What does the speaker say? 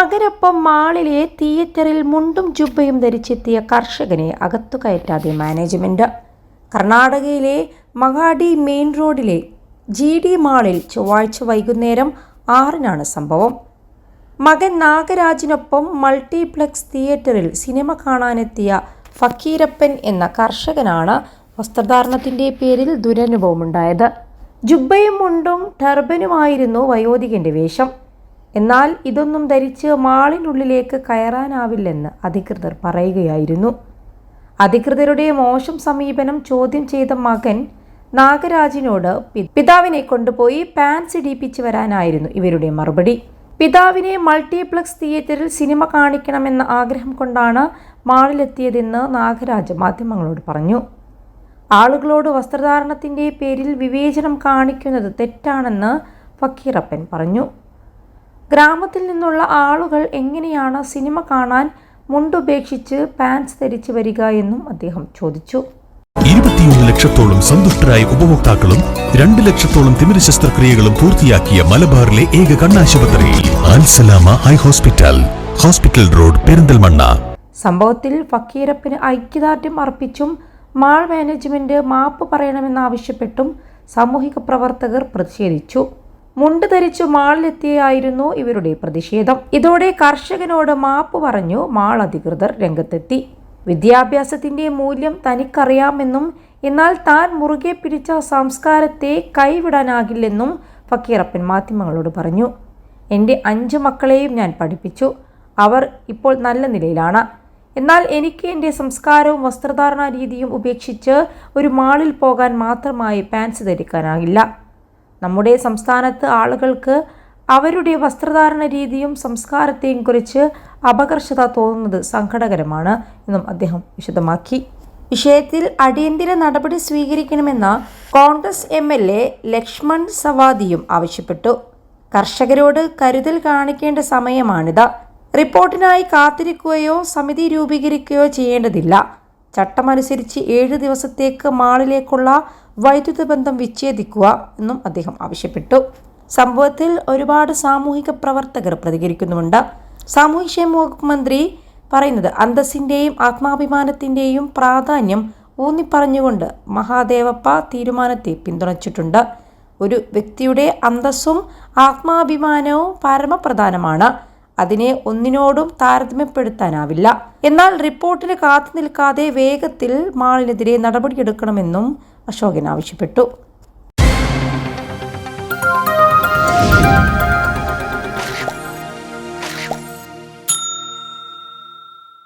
മകനൊപ്പം മാളിലെ തിയേറ്ററിൽ മുണ്ടും ജുബയും ധരിച്ചെത്തിയ കർഷകനെ അകത്തു കയറ്റാതെ മാനേജ്മെന്റ് കർണാടകയിലെ മഹാഡി മെയിൻ റോഡിലെ ജി ഡി മാളിൽ ചൊവ്വാഴ്ച വൈകുന്നേരം ആറിനാണ് സംഭവം. മകൻ നാഗരാജിനൊപ്പം മൾട്ടിപ്ലക്സ് തിയേറ്ററിൽ സിനിമ കാണാനെത്തിയ ഫക്കീരപ്പൻ എന്ന കർഷകനാണ് വസ്ത്രധാരണത്തിന്റെ പേരിൽ ദുരനുഭവമുണ്ടായത്. ജുബയും മുണ്ടും ടർബനുമായിരുന്നു വയോധികന്റെ വേഷം. എന്നാൽ ഇതൊന്നും ധരിച്ച് മാളിനുള്ളിലേക്ക് കയറാനാവില്ലെന്ന് അധികൃതർ പറയുകയായിരുന്നു. അധികൃതരുടെ മോശം സമീപനം ചോദ്യം ചെയ്ത മകൻ നാഗരാജിനോട് പിതാവിനെ കൊണ്ടുപോയി പാൻസ് ഇടിപ്പിച്ച് വരാനായിരുന്നു ഇവരുടെ മറുപടി. പിതാവിനെ മൾട്ടിപ്ലക്സ് തിയേറ്ററിൽ സിനിമ കാണിക്കണമെന്ന ആഗ്രഹം കൊണ്ടാണ് മാളിലെത്തിയതെന്ന് നാഗരാജ് മാധ്യമങ്ങളോട് പറഞ്ഞു. ആളുകളോട് വസ്ത്രധാരണത്തിന്റെ പേരിൽ വിവേചനം കാണിക്കുന്നത് തെറ്റാണെന്ന് ഫക്കീറപ്പൻ പറഞ്ഞു. ഗ്രാമത്തിൽ നിന്നുള്ള ആളുകൾ എങ്ങനെയാണ് സിനിമ കാണാൻ മുണ്ടുപേക്ഷിച്ച് പാൻസ് ധരിച്ചു വരിക എന്നും അദ്ദേഹം ചോദിച്ചു. ഇരുപത്തിയൊന്ന് ലക്ഷത്തോളം സന്തുഷ്ടരായ ഉപഭോക്താക്കളും രണ്ട് ലക്ഷത്തോളം തിമിര ശസ്ത്രക്രിയകളും പൂർത്തിയാക്കിയ മലബാറിലെ ഏക കണ്ണാശുപത്രി Alsalama eye hospital hospital road Perinthalmanna. സംഭവത്തിൽ ഫക്കീരപ്പിന് ഐക്യദാർഢ്യം അർപ്പിച്ചും മാൾ മാനേജ്മെന്റ് മാപ്പ് പറയണമെന്നാവശ്യപ്പെട്ടും സാമൂഹിക പ്രവർത്തകർ പ്രതിഷേധിച്ചു. മുണ്ട് ധരിച്ചു മാളിലെത്തിയായിരുന്നു ഇവരുടെ പ്രതിഷേധം. ഇതോടെ കർഷകനോട് മാപ്പ് പറഞ്ഞു മാൾ അധികൃതർ രംഗത്തെത്തി. വിദ്യാഭ്യാസത്തിന്റെ മൂല്യം തനിക്കറിയാമെന്നും എന്നാൽ താൻ മുറുകെ പിടിച്ച സംസ്കാരത്തെ കൈവിടാനാകില്ലെന്നും ഫക്കീറപ്പൻ മാധ്യമങ്ങളോട് പറഞ്ഞു. എന്റെ അഞ്ച് മക്കളെയും ഞാൻ പഠിപ്പിച്ചു. അവർ ഇപ്പോൾ നല്ല നിലയിലാണ്. എന്നാൽ എനിക്ക് എന്റെ സംസ്കാരവും വസ്ത്രധാരണ രീതിയും ഉപേക്ഷിച്ച് ഒരു മാളിൽ പോകാൻ മാത്രമായി പാൻസ് ധരിക്കാനാകില്ല. നമ്മുടെ സംസ്ഥാനത്ത് ആളുകൾക്ക് അവരുടെ വസ്ത്രധാരണ രീതിയും സംസ്കാരത്തെയും കുറിച്ച് അപകർഷത തോന്നുന്നത് സങ്കടകരമാണ് എന്നും അദ്ദേഹം വിശദമാക്കി. വിഷയത്തിൽ അടിയന്തര നടപടി സ്വീകരിക്കണമെന്ന Congress M L A Lakshman സവാദിയും ആവശ്യപ്പെട്ടു. കർഷകരോട് കരുതൽ കാണിക്കേണ്ട സമയമാണിത്. റിപ്പോർട്ടിനായി കാത്തിരിക്കുകയോ സമിതി രൂപീകരിക്കുകയോ ചെയ്യേണ്ടതില്ല. ചട്ടമനുസരിച്ച് ഏഴ് ദിവസത്തേക്ക് മാളിലേക്കുള്ള വൈദ്യുത ബന്ധം വിച്ഛേദിക്കുക എന്നും അദ്ദേഹം ആവശ്യപ്പെട്ടു. സംഭവത്തിൽ ഒരുപാട് സാമൂഹിക പ്രവർത്തകർ പ്രതികരിക്കുന്നുമുണ്ട്. സാമൂഹ്യക്ഷേമ വകുപ്പ് മന്ത്രി പറയുന്നത് അന്തസ്സിന്റെയും ആത്മാഭിമാനത്തിന്റെയും പ്രാധാന്യം ഊന്നിപ്പറഞ്ഞുകൊണ്ട് മഹാദേവപ്പ തീരുമാനത്തെ പിന്തുണച്ചിട്ടുണ്ട്. ഒരു വ്യക്തിയുടെ അന്തസ്സും ആത്മാഭിമാനവും പരമപ്രധാനമാണ്. അതിനെ ഒന്നിനോടും താരതമ്യപ്പെടുത്താനാവില്ല. എന്നാൽ റിപ്പോർട്ടിന് കാത്തു നിൽക്കാതെ വേഗത്തിൽ മാളിനെതിരെ നടപടിയെടുക്കണമെന്നും അശോകൻ ആവശ്യപ്പെട്ടു.